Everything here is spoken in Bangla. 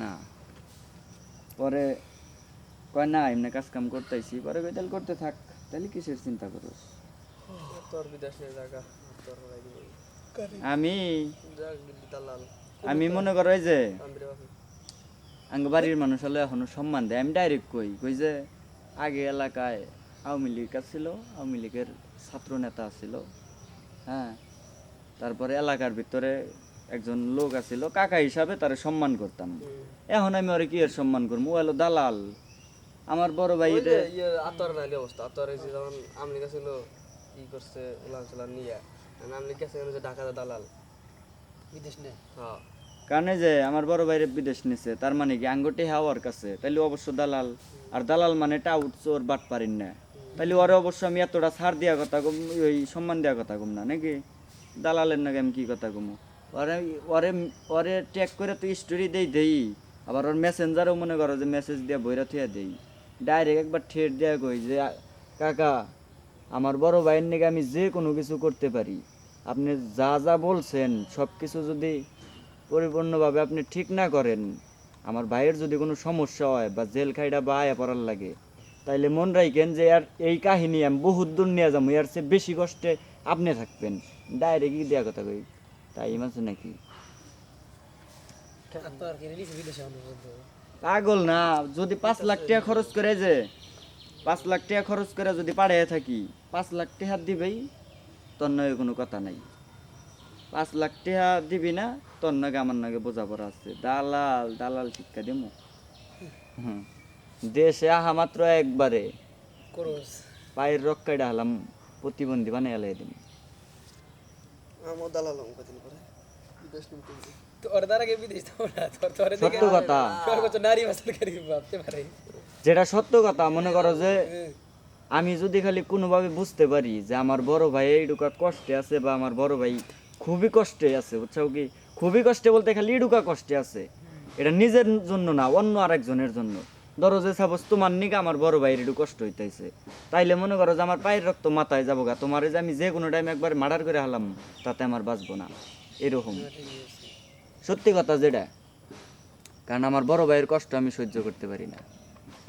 না। পরে কয় না এমনি কাজ কাম করতেছি। পরে কই তাহলে করতে থাক। তাহলে কিসের চিন্তা করোস? তোর বিদেশে জায়গা তোর আমি আমি মনে করো এই যে আঙ্গ বাড়ির মানুষ হলে এখনও সম্মান দেয়। আমি ডাইরেক্ট কই কই যে আগে এলাকায় আওয়ামী লীগ ছিল আওয়ামী লীগের ছাত্র নেতা ছিল হ্যাঁ। তারপরে এলাকার ভিতরে একজন লোক আছিল কাকা হিসাবে তারে সম্মান করতাম। এখন আমি ওরে কি এর সম্মান করব ও হলো দালাল। আমার বড় ভাই আতর নাইলে অবস্থা আতর যখন ছিল ই করছে উলান চুলান নিয়ে। গেছে যে ঢাকাতে দালাল। বিদেশ নেই হ্যাঁ। কারণ যে আমার বড় ভাইরে বিদেশ নিছে তার মানে কি আঙ্গটি হাওয়ার কাছে? তাইলে অবশ্য দালাল। আর দালাল মানে টাউট চোর বাট পারিন না। তাইলে ওরে অবশ্য আমি এতটা ছাড় দেওয়া কথা কম ওই সম্মান দেওয়া কথা কম না নাকি? দালালের নাকি আমি কি কথা কম? ওরে ওরে ওরে ট্যাগ করে তো স্টোরি দেই দেই। আবার ওর মেসেঞ্জারও মনে করো যে মেসেজ দিয়ে বইরা থুয়া দেই। ডাইরেক্ট একবার ঠেট দেওয়া কই যে, কাকা, আমার বড় ভাইয়ের নাকি আমি যে কোনো কিছু করতে পারি। আপনি যা যা বলছেন সব কিছু যদি পরিপূর্ণভাবে আপনি ঠিক না করেন, আমার ভাইয়ের যদি কোনো সমস্যা হয় বা জেল খাইটা বা আয়া পড়ার লাগে, তাইলে মন রাখেন যে আর এই কাহিনী আমি বহুত দূর নিয়ে যাব, এর চেয়ে বেশি কষ্টে আপনি থাকবেন। ডাইরেক্টই দেওয়া কথা কই। তাই নাকি? পাগল না যদি পাঁচ লাখ টাকা খরচ করে যে পাঁচ লাখ টাকা খরচ করে যদি পাড়ায় থাকি পাঁচ লাখ টাকা দিবেই তোর নয় কোনো কথা নাই। পাঁচ লাখ টাকা দিবি না তোর নাগে আমার নাগে বোঝাপড়া আছে। দালাল দালাল শিক্ষা দিব। হুম। দেশে আহা মাত্র একবারে। পায়ের রক্ষাটা হলাম প্রতিবন্ধী বানিয়ে এলাই দিম। আমার দালাল আমি কদিন পরে বিদেশ নিতে তোর দ্বারা কে বিদেশ যাব না? তোর তোর সত্য কথা। তোর নারী বাসল করি ভাবতে পারে। যেটা সত্য কথা মনে করো যে আমি যদি খালি কোনোভাবে বুঝতে পারি যে আমার বড় ভাই এইটুকা কষ্টে আছে বা আমার বড় ভাই খুবই কষ্টে আছে বুঝছ কি? খুবই কষ্টে বলতে খালি ইডুকা কষ্টে আছে। এটা নিজের জন্য না অন্য আরেকজনের জন্য। ধরো যে সাপোজ তোমার নিকে আমার বড় ভাইয়ের একটু কষ্ট হইতেছে। তাইলে মনে করো যে আমার পায়ের রক্ত মাথায় যাব গা, তোমার যে আমি যে কোনো টাইম একবার মার্ডার করে হালাম, তাতে আমার বাঁচবো না। এরকম। সত্যি কথা যেটা, কারণ আমার বড় ভাইয়ের কষ্ট আমি সহ্য করতে পারি না।